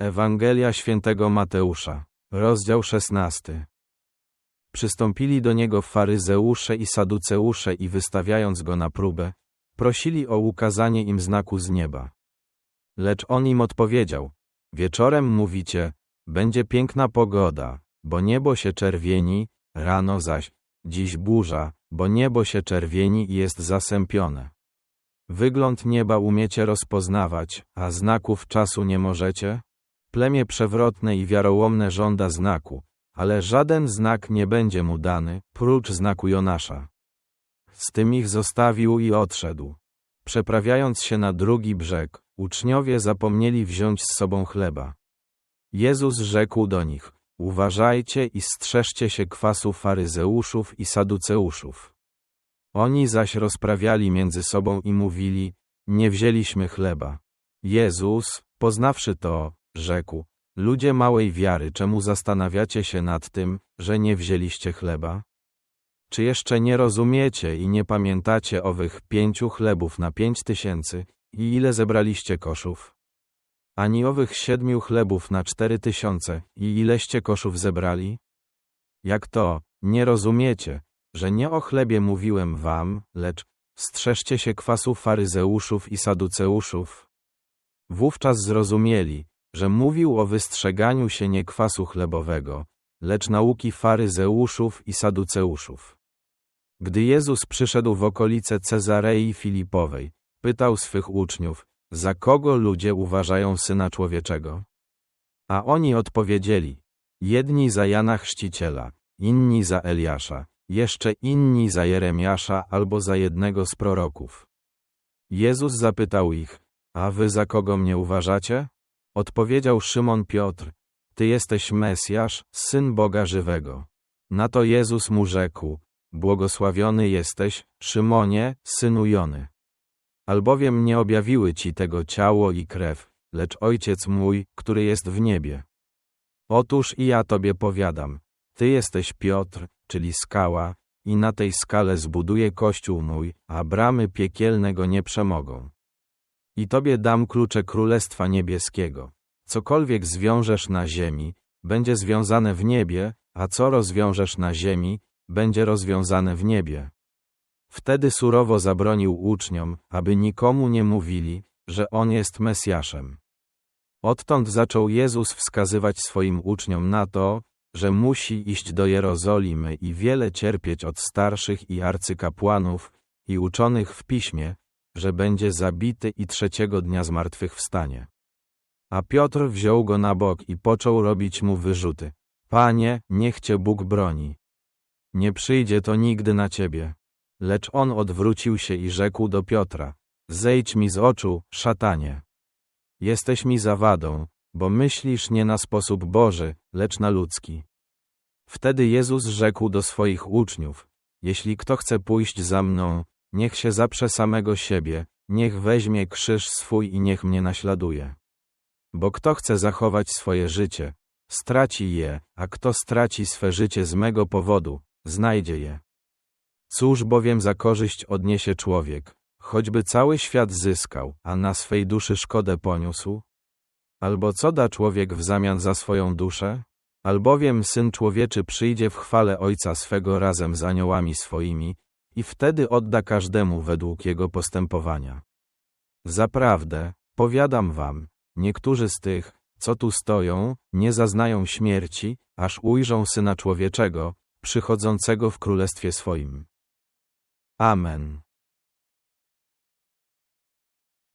Ewangelia świętego Mateusza, rozdział 16. Przystąpili do niego faryzeusze i saduceusze i wystawiając go na próbę, prosili o ukazanie im znaku z nieba. Lecz on im odpowiedział, wieczorem mówicie, będzie piękna pogoda, bo niebo się czerwieni, rano zaś, dziś burza, bo niebo się czerwieni i jest zasępione. Wygląd nieba umiecie rozpoznawać, a znaków czasu nie możecie? Plemię przewrotne i wiarołomne żąda znaku, ale żaden znak nie będzie mu dany, prócz znaku Jonasza. Z tym ich zostawił i odszedł. Przeprawiając się na drugi brzeg, uczniowie zapomnieli wziąć z sobą chleba. Jezus rzekł do nich, uważajcie i strzeżcie się kwasu faryzeuszów i saduceuszów. Oni zaś rozprawiali między sobą i mówili, nie wzięliśmy chleba. Jezus, poznawszy to, rzekł, ludzie małej wiary, czemu zastanawiacie się nad tym, że nie wzięliście chleba? Czy jeszcze nie rozumiecie i nie pamiętacie owych pięciu chlebów na pięć tysięcy i ile zebraliście koszów? Ani owych siedmiu chlebów na cztery tysiące i ileście koszów zebrali? Jak to, nie rozumiecie, że nie o chlebie mówiłem wam, lecz strzeżcie się kwasu faryzeuszów i saduceuszów? Wówczas zrozumieli, że mówił o wystrzeganiu się nie kwasu chlebowego, lecz nauki faryzeuszów i saduceuszów. Gdy Jezus przyszedł w okolice Cezarei Filipowej, pytał swych uczniów, za kogo ludzie uważają Syna Człowieczego? A oni odpowiedzieli, jedni za Jana Chrzciciela, inni za Eliasza, jeszcze inni za Jeremiasza albo za jednego z proroków. Jezus zapytał ich, a wy za kogo mnie uważacie? Odpowiedział Szymon Piotr, Ty jesteś Mesjasz, Syn Boga żywego. Na to Jezus mu rzekł, Błogosławiony jesteś, Szymonie, synu Jony. Albowiem nie objawiły ci tego ciało i krew, lecz Ojciec mój, który jest w niebie. Otóż i ja tobie powiadam, Ty jesteś Piotr, czyli skała, i na tej skale zbuduję kościół mój, a bramy piekielne go nie przemogą. I tobie dam klucze Królestwa Niebieskiego. Cokolwiek zwiążesz na ziemi, będzie związane w niebie, a co rozwiążesz na ziemi, będzie rozwiązane w niebie. Wtedy surowo zabronił uczniom, aby nikomu nie mówili, że On jest Mesjaszem. Odtąd zaczął Jezus wskazywać swoim uczniom na to, że musi iść do Jerozolimy i wiele cierpieć od starszych i arcykapłanów i uczonych w piśmie, że będzie zabity i trzeciego dnia zmartwychwstanie. A Piotr wziął go na bok i począł robić mu wyrzuty. Panie, niech cię Bóg broni. Nie przyjdzie to nigdy na ciebie. Lecz on odwrócił się i rzekł do Piotra, zejdź mi z oczu, szatanie. Jesteś mi zawadą, bo myślisz nie na sposób Boży, lecz na ludzki. Wtedy Jezus rzekł do swoich uczniów, jeśli kto chce pójść za mną, niech się zaprze samego siebie, niech weźmie krzyż swój i niech mnie naśladuje. Bo kto chce zachować swoje życie, straci je, a kto straci swe życie z mego powodu, znajdzie je. Cóż bowiem za korzyść odniesie człowiek, choćby cały świat zyskał, a na swej duszy szkodę poniósł? Albo co da człowiek w zamian za swoją duszę? Albowiem Syn Człowieczy przyjdzie w chwale Ojca swego razem z aniołami swoimi, i wtedy odda każdemu według jego postępowania. Zaprawdę, powiadam wam, niektórzy z tych, co tu stoją, nie zaznają śmierci, aż ujrzą Syna Człowieczego, przychodzącego w Królestwie swoim. Amen.